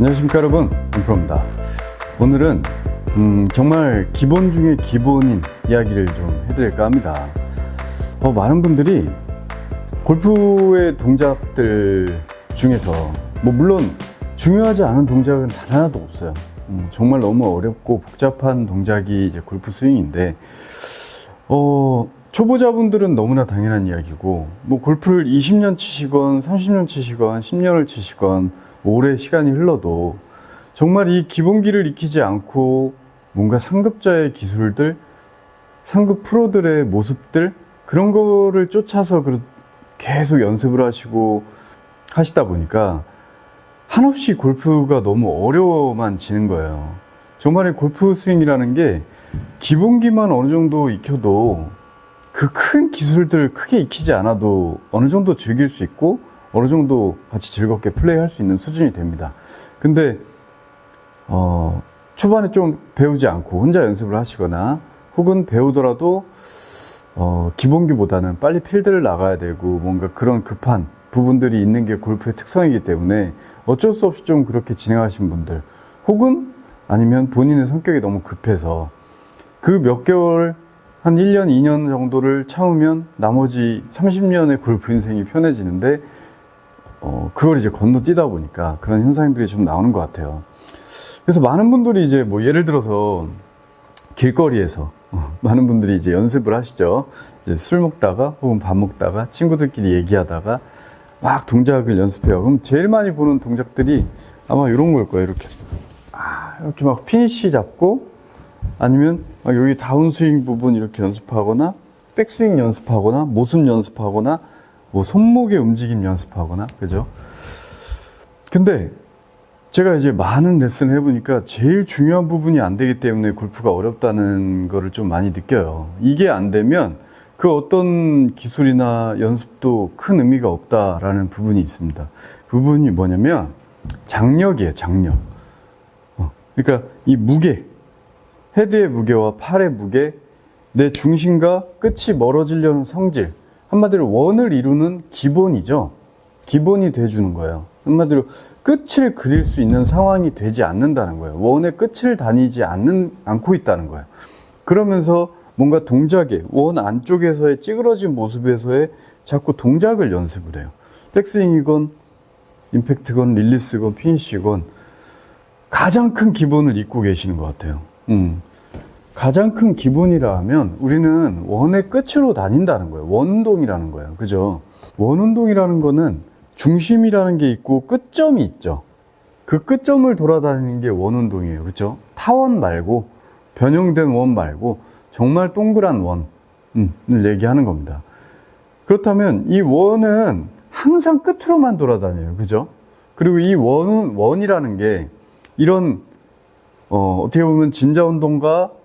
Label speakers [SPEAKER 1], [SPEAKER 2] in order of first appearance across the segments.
[SPEAKER 1] 안녕하십니까 여러분. 원프로입니다. 오늘은 음, 정말 기본 중에 기본인 이야기를 좀 해드릴까 합니다. 어, 많은 분들이 골프의 동작들 중에서 뭐 물론 중요하지 않은 동작은 단 하나도 없어요. 음, 정말 너무 어렵고 복잡한 동작이 이제 골프 스윙인데 어, 초보자분들은 너무나 당연한 이야기고, 뭐 골프를 20년 치시건, 30년 치시건, 10년을 치시건, 오래 시간이 흘러도 정말 이 기본기를 익히지 않고 뭔가 상급자의 기술들, 상급 프로들의 모습들, 그런 거를 쫓아서 그- 계속 연습을 하시고 하시다 보니까 한없이 골프가 너무 어려워만 지는 거예요. 정말 이 골프 스윙이라는 게 기본기만 어느 정도 익혀도 그 큰 기술들 크게 익히지 않아도 어느 정도 즐길 수 있고 어느 정도 같이 즐겁게 플레이할 수 있는 수준이 됩니다. 근데 어, 초반에 좀 배우지 않고 혼자 연습을 하시거나 혹은 배우더라도 어, 기본기보다는 빨리 필드를 나가야 되고 뭔가 그런 급한 부분들이 있는 게 골프의 특성이기 때문에 어쩔 수 없이 좀 그렇게 진행하신 분들 혹은 아니면 본인의 성격이 너무 급해서 그 몇 개월 한 1년, 2년 정도를 참으면 나머지 30년의 골프 인생이 편해지는데 어, 그걸 이제 건너뛰다 보니까 그런 현상들이 좀 나오는 것 같아요. 그래서 많은 분들이 이제 뭐 예를 들어서 길거리에서 어, 많은 분들이 이제 연습을 하시죠. 이제 술 먹다가 혹은 밥 먹다가 친구들끼리 얘기하다가 막 동작을 연습해요. 그럼 제일 많이 보는 동작들이 아마 이런 걸 거예요. 이렇게. 아, 이렇게 막 피니쉬 잡고 아니면 막 여기 다운스윙 부분 이렇게 연습하거나 백스윙 연습하거나 모습 연습하거나 뭐 손목의 움직임 연습하거나 그죠? 근데 제가 이제 많은 레슨을 해보니까 제일 중요한 부분이 안 되기 때문에 골프가 어렵다는 거를 좀 많이 느껴요. 이게 안 되면 그 어떤 기술이나 연습도 큰 의미가 없다라는 부분이 있습니다. 그 부분이 뭐냐면 장력이에요, 장력. 어, 그러니까 이 무게, 헤드의 무게와 팔의 무게, 내 중심과 끝이 멀어지려는 성질, 한마디로 원을 이루는 기본이죠. 기본이 돼주는 거예요. 한마디로 끝을 그릴 수 있는 상황이 되지 않는다는 거예요. 원의 끝을 다니지 않는, 않고 있다는 거예요. 그러면서 뭔가 동작에, 원 안쪽에서의 찌그러진 모습에서의 자꾸 동작을 연습을 해요. 백스윙이건, 임팩트건, 릴리스건, 피니쉬건, 가장 큰 기본을 잊고 계시는 것 같아요. 음. 가장 큰 기본이라 하면 우리는 원의 끝으로 다닌다는 거예요. 원운동이라는 거예요. 그죠? 원운동이라는 거는 중심이라는 게 있고 끝점이 있죠. 그 끝점을 돌아다니는 게 원운동이에요. 그죠? 타원 말고, 변형된 원 말고, 정말 동그란 원을 얘기하는 겁니다. 그렇다면 이 원은 항상 끝으로만 돌아다녀요. 그죠? 그리고 이 원은, 원이라는 게 이런 어, 어떻게 보면 진자 운동과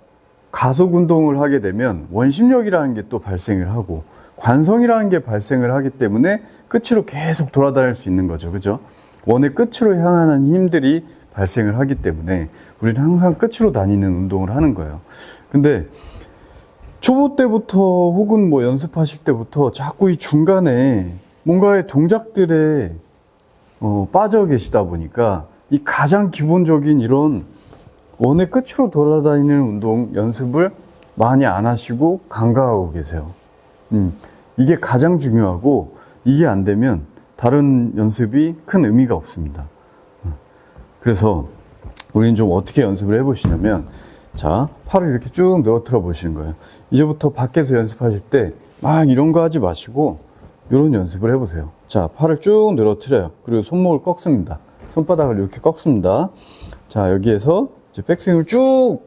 [SPEAKER 1] 가속 운동을 하게 되면 원심력이라는 게 또 발생을 하고 관성이라는 게 발생을 하기 때문에 끝으로 계속 돌아다닐 수 있는 거죠. 그죠? 원의 끝으로 향하는 힘들이 발생을 하기 때문에 우리는 항상 끝으로 다니는 운동을 하는 거예요. 근데 초보 때부터 혹은 뭐 연습하실 때부터 자꾸 이 중간에 뭔가의 동작들에 어, 빠져 계시다 보니까 이 가장 기본적인 이런 원의 끝으로 돌아다니는 운동 연습을 많이 안 하시고 간과하고 계세요. 음, 이게 가장 중요하고 이게 안 되면 다른 연습이 큰 의미가 없습니다. 음, 그래서 우리는 좀 어떻게 연습을 해보시냐면 자 팔을 이렇게 쭉 늘어뜨려 보시는 거예요. 이제부터 밖에서 연습하실 때 막 이런 거 하지 마시고 이런 연습을 해보세요. 자 팔을 쭉 늘어뜨려요. 그리고 손목을 꺾습니다. 손바닥을 이렇게 꺾습니다. 자 여기에서 이제 백스윙을 쭉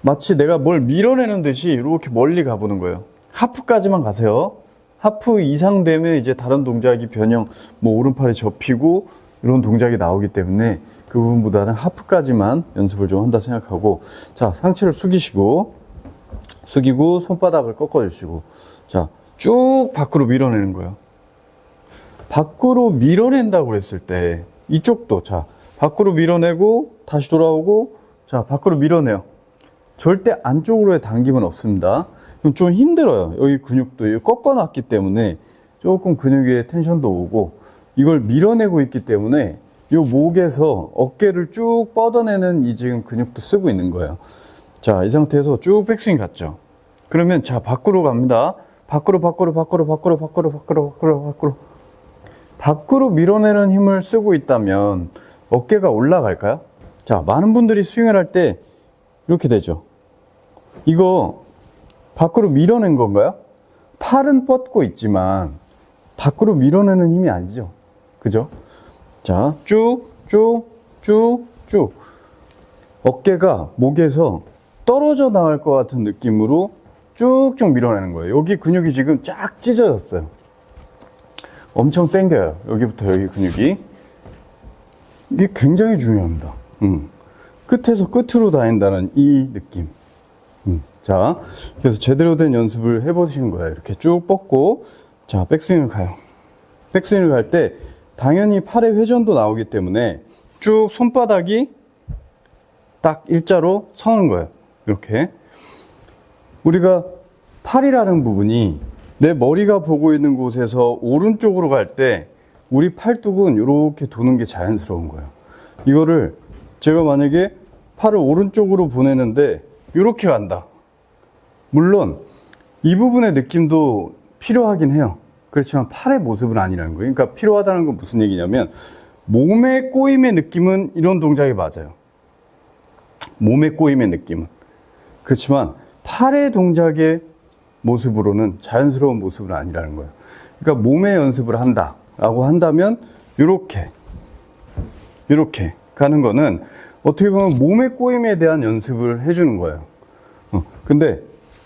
[SPEAKER 1] 마치 내가 뭘 밀어내는 듯이 이렇게 멀리 가보는 거예요. 하프까지만 가세요. 하프 이상 되면 이제 다른 동작이 변형, 뭐 오른팔이 접히고 이런 동작이 나오기 때문에 그 부분보다는 하프까지만 연습을 좀 한다 생각하고 자 상체를 숙이시고 숙이고 손바닥을 꺾어주시고 자 쭉 밖으로 밀어내는 거예요. 밖으로 밀어낸다고 그랬을 때 이쪽도 자 밖으로 밀어내고 다시 돌아오고 자 밖으로 밀어내요. 절대 안쪽으로의 당김은 없습니다. 그럼 좀 힘들어요. 여기 근육도 꺾어놨기 때문에 조금 근육에 텐션도 오고 이걸 밀어내고 있기 때문에 요 목에서 어깨를 쭉 뻗어내는 이 지금 근육도 쓰고 있는 거예요. 자, 이 상태에서 쭉 백스윙 갔죠. 그러면 자, 밖으로 갑니다. 밖으로, 밖으로, 밖으로, 밖으로, 밖으로, 밖으로, 밖으로, 밖으로. 밖으로 밀어내는 힘을 쓰고 있다면 어깨가 올라갈까요? 자, 많은 분들이 스윙을 할 때 이렇게 되죠. 이거 밖으로 밀어낸 건가요? 팔은 뻗고 있지만 밖으로 밀어내는 힘이 아니죠. 그죠? 자, 쭉, 쭉, 쭉, 쭉. 어깨가 목에서 떨어져 나갈 것 같은 느낌으로 쭉쭉 밀어내는 거예요. 여기 근육이 지금 쫙 찢어졌어요. 엄청 당겨요. 여기부터 여기 근육이. 이게 굉장히 중요합니다. 음. 끝에서 끝으로 다닌다는 이 느낌. 음. 자, 그래서 제대로 된 연습을 해보시는 거예요. 이렇게 쭉 뻗고, 자, 백스윙을 가요. 백스윙을 갈 때, 당연히 팔의 회전도 나오기 때문에 쭉 손바닥이 딱 일자로 서는 거예요. 이렇게. 우리가 팔이라는 부분이 내 머리가 보고 있는 곳에서 오른쪽으로 갈 때 우리 팔뚝은 이렇게 도는 게 자연스러운 거예요. 이거를 제가 만약에 팔을 오른쪽으로 보내는데 이렇게 간다. 물론 이 부분의 느낌도 필요하긴 해요. 그렇지만 팔의 모습은 아니라는 거예요. 그러니까 필요하다는 건 무슨 얘기냐면 몸의 꼬임의 느낌은 이런 동작이 맞아요. 몸의 꼬임의 느낌은. 그렇지만 팔의 동작의 모습으로는 자연스러운 모습은 아니라는 거예요. 그러니까 몸의 연습을 한다라고 한다면 이렇게 이렇게 가는 거는 어떻게 보면 몸의 꼬임에 대한 연습을 해주는 거예요. 어, 근데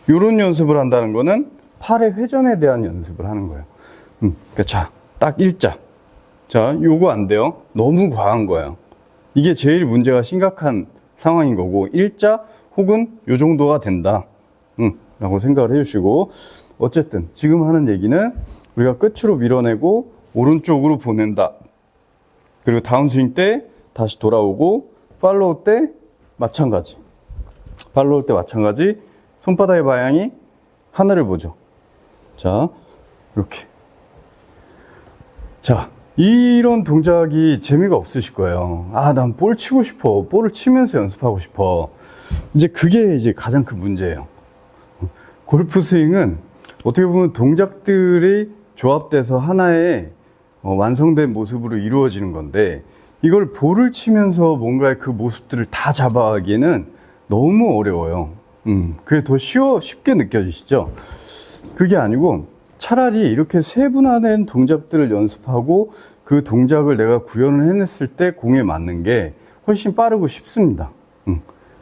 [SPEAKER 1] 이런 연습을 한다는 거는 팔의 회전에 대한 연습을 하는 거예요. 음, 그러니까 자, 딱 일자. 자, 요거 안 돼요. 너무 과한 거예요. 이게 제일 문제가 심각한 상황인 거고 일자 혹은 요 정도가 된다. 음, 라고 생각을 해주시고 어쨌든 지금 하는 얘기는 우리가 끝으로 밀어내고 오른쪽으로 보낸다. 그리고 다운스윙 때 다시 돌아오고 팔로우 때 마찬가지. 팔로우 때 마찬가지. 손바닥의 방향이 하늘을 보죠. 자, 이렇게. 자, 이런 동작이 재미가 없으실 거예요. 아, 난 볼 치고 싶어. 볼을 치면서 연습하고 싶어. 이제 그게 이제 가장 큰 문제예요. 골프 스윙은 어떻게 보면 동작들이 조합돼서 하나의 어, 완성된 모습으로 이루어지는 건데 이걸 볼을 치면서 뭔가의 그 모습들을 다 잡아가기에는 너무 어려워요. 음, 그게 더 쉬워, 쉽게 느껴지시죠? 그게 아니고 차라리 이렇게 세분화된 동작들을 연습하고 그 동작을 내가 구현을 해냈을 때 공에 맞는 게 훨씬 빠르고 쉽습니다. 음.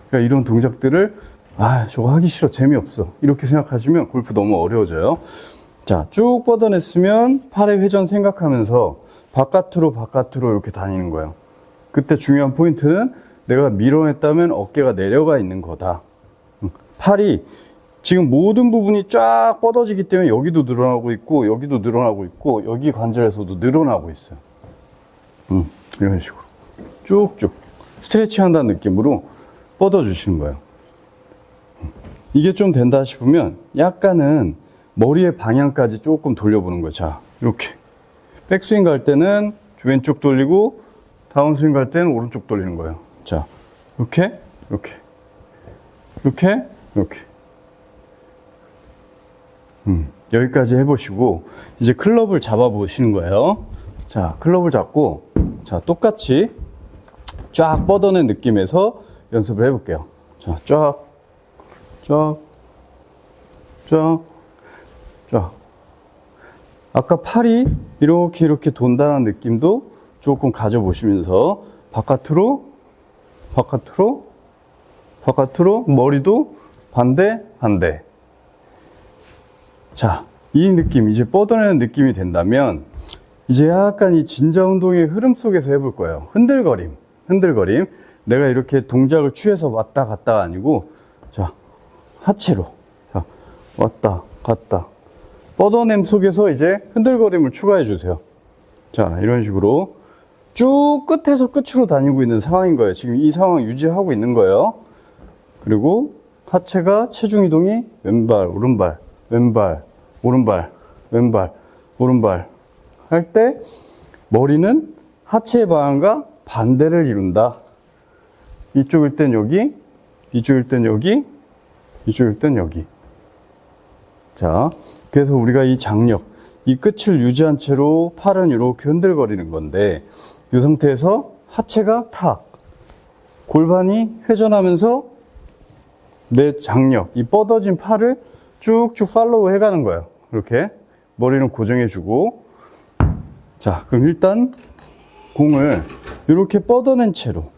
[SPEAKER 1] 그러니까 이런 동작들을 아, 저거 하기 싫어. 재미없어. 이렇게 생각하시면 골프 너무 어려워져요. 자, 쭉 뻗어냈으면 팔의 회전 생각하면서 바깥으로 바깥으로 이렇게 다니는 거예요. 그때 중요한 포인트는 내가 밀어냈다면 어깨가 내려가 있는 거다. 음, 팔이 지금 모든 부분이 쫙 뻗어지기 때문에 여기도 늘어나고 있고 여기도 늘어나고 있고 여기 관절에서도 늘어나고 있어요. 음, 이런 식으로 쭉쭉 스트레칭 한다는 느낌으로 뻗어 주시는 거예요. 음, 이게 좀 된다 싶으면 약간은 머리의 방향까지 조금 돌려보는. 자, 이렇게 백스윙 갈 때는 왼쪽 돌리고 다운스윙 갈 때는 오른쪽 돌리는 거예요. 자, 이렇게 이렇게 이렇게 이렇게 음, 여기까지 해보시고 이제 클럽을 잡아 보시는 거예요. 자, 클럽을 잡고 자 똑같이 쫙 뻗어낸 느낌에서 연습을 해볼게요. 자, 쫙, 쫙, 쫙, 쫙. 아까 팔이 이렇게 이렇게 돈다는 느낌도 조금 가져보시면서 바깥으로, 바깥으로, 바깥으로 머리도 반대, 반대. 자, 이 느낌, 이제 뻗어내는 느낌이 된다면, 이제 약간 이 진자 운동의 흐름 속에서 해볼 거예요. 흔들거림, 흔들거림. 내가 이렇게 동작을 취해서 왔다 갔다가 아니고, 자, 하체로. 자, 왔다, 갔다. 뻗어냄 속에서 이제 흔들거림을 추가해 주세요. 자, 이런 식으로 쭉 끝에서 끝으로 다니고 있는 상황인 거예요. 지금 이 상황 유지하고 있는 거예요. 그리고 하체가 체중 이동이 왼발, 오른발, 왼발, 오른발, 왼발, 오른발 할 때 머리는 하체의 방향과 반대를 이룬다. 이쪽일 땐 여기, 이쪽일 땐 여기, 이쪽일 땐 여기. 자, 그래서 우리가 이 장력, 이 끝을 유지한 채로 팔은 이렇게 흔들거리는 건데, 이 상태에서 하체가 탁, 골반이 회전하면서 내 장력, 이 뻗어진 팔을 쭉쭉 팔로우 해가는 거예요. 이렇게. 머리는 고정해주고. 자, 그럼 일단 공을 이렇게 뻗어낸 채로,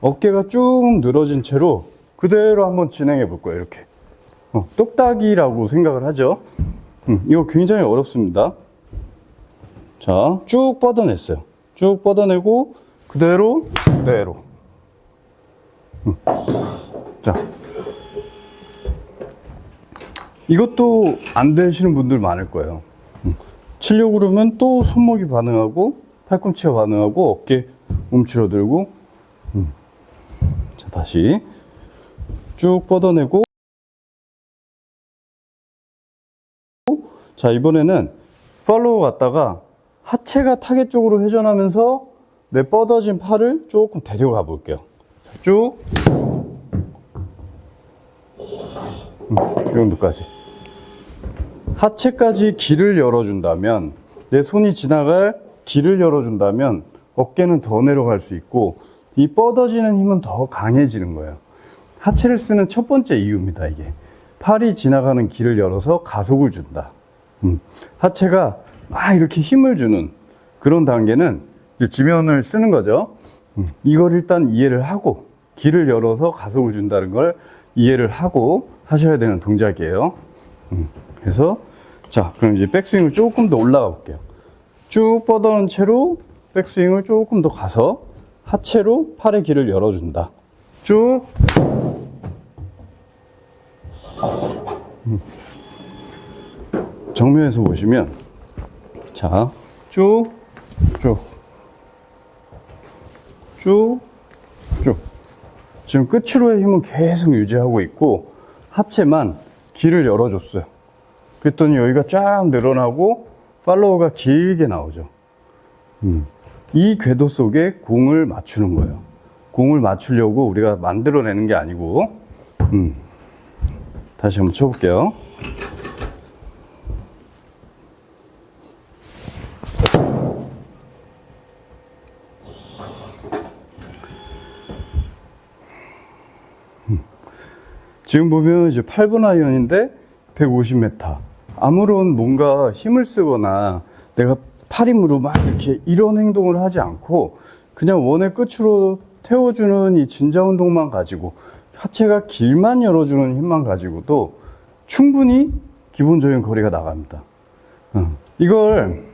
[SPEAKER 1] 어깨가 쭉 늘어진 채로 그대로 한번 진행해 볼 거예요. 이렇게. 어, 똑딱이라고 생각을 하죠. 음, 이거 굉장히 어렵습니다. 자, 쭉 뻗어냈어요. 쭉 뻗어내고 그대로 그대로. 음. 자, 이것도 안 되시는 분들 많을 거예요. 음. 치려고 그러면 또 손목이 반응하고 팔꿈치가 반응하고 어깨 움츠러들고. 음. 자, 다시 쭉 뻗어내고. 자, 이번에는 팔로우 갔다가 하체가 타겟 쪽으로 회전하면서 내 뻗어진 팔을 조금 데려가 볼게요. 자, 쭉. 음, 이 정도까지. 하체까지 길을 열어준다면, 내 손이 지나갈 길을 열어준다면, 어깨는 더 내려갈 수 있고, 이 뻗어지는 힘은 더 강해지는 거예요. 하체를 쓰는 첫 번째 이유입니다, 이게. 팔이 지나가는 길을 열어서 가속을 준다. 음, 하체가 막 이렇게 힘을 주는 그런 단계는 지면을 쓰는 거죠. 음, 이걸 일단 이해를 하고 길을 열어서 가속을 준다는 걸 이해를 하고 하셔야 되는 동작이에요. 음, 그래서 자, 그럼 이제 백스윙을 조금 더 올라가 볼게요. 쭉 뻗어놓은 채로 백스윙을 조금 더 가서 하체로 팔의 길을 열어준다. 쭉. 음. 정면에서 보시면 자, 쭉, 쭉, 쭉, 쭉. 지금 끝으로의 힘은 계속 유지하고 있고 하체만 길을 열어줬어요. 그랬더니 여기가 쫙 늘어나고 팔로워가 길게 나오죠. 음. 이 궤도 속에 공을 맞추는 거예요. 공을 맞추려고 우리가 만들어내는 게 아니고, 음. 다시 한번 쳐볼게요. 지금 보면 이제 8번 아이언인데 150m. 아무런 뭔가 힘을 쓰거나 내가 팔 힘으로 막 이렇게 이런 행동을 하지 않고 그냥 원의 끝으로 태워주는 이 진자 운동만 가지고 하체가 길만 열어주는 힘만 가지고도 충분히 기본적인 거리가 나갑니다. 어, 이걸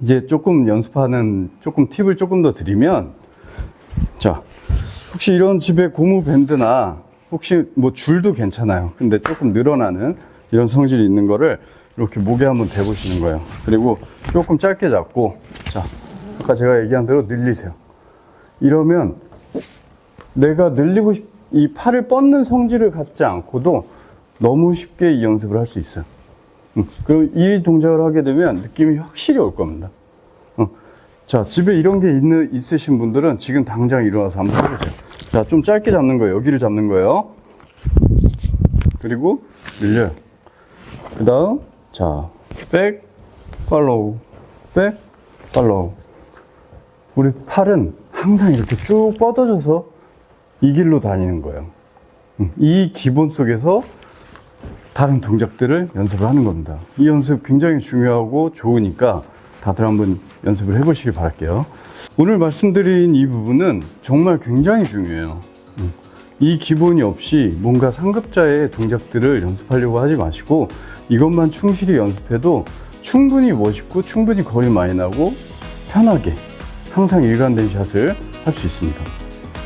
[SPEAKER 1] 이제 조금 연습하는 조금 팁을 조금 더 드리면 자 혹시 이런 집에 고무 밴드나 혹시 뭐 줄도 괜찮아요. 근데 조금 늘어나는 이런 성질이 있는 거를 이렇게 목에 한번 대보시는 거예요. 그리고 조금 짧게 잡고, 자, 아까 제가 얘기한 대로 늘리세요. 이러면 내가 늘리고 싶, 이 팔을 뻗는 성질을 갖지 않고도 너무 쉽게 이 연습을 할 수 있어요. 음, 그럼 이 동작을 하게 되면 느낌이 확실히 올 겁니다. 어, 자, 집에 이런 게 있는, 있으신 분들은 지금 당장 일어나서 한번 해보세요. 자, 좀 짧게 잡는 거예요. 여기를 잡는 거예요. 그리고 늘려요. 그 다음, 자, 백, 팔로우, 백, 팔로우. 우리 팔은 항상 이렇게 쭉 뻗어져서 이 길로 다니는 거예요. 음, 이 기본 속에서 다른 동작들을 연습을 하는 겁니다. 이 연습 굉장히 중요하고 좋으니까 다들 한번 연습을 해보시길 바랄게요. 오늘 말씀드린 이 부분은 정말 굉장히 중요해요. 음, 이 기본이 없이 뭔가 상급자의 동작들을 연습하려고 하지 마시고 이것만 충실히 연습해도 충분히 멋있고 충분히 거리 많이 나고 편하게 항상 일관된 샷을 할 수 있습니다.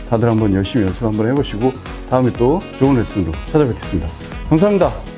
[SPEAKER 1] 다들 한번 열심히 연습 한번 해보시고 다음에 또 좋은 레슨으로 찾아뵙겠습니다. 감사합니다.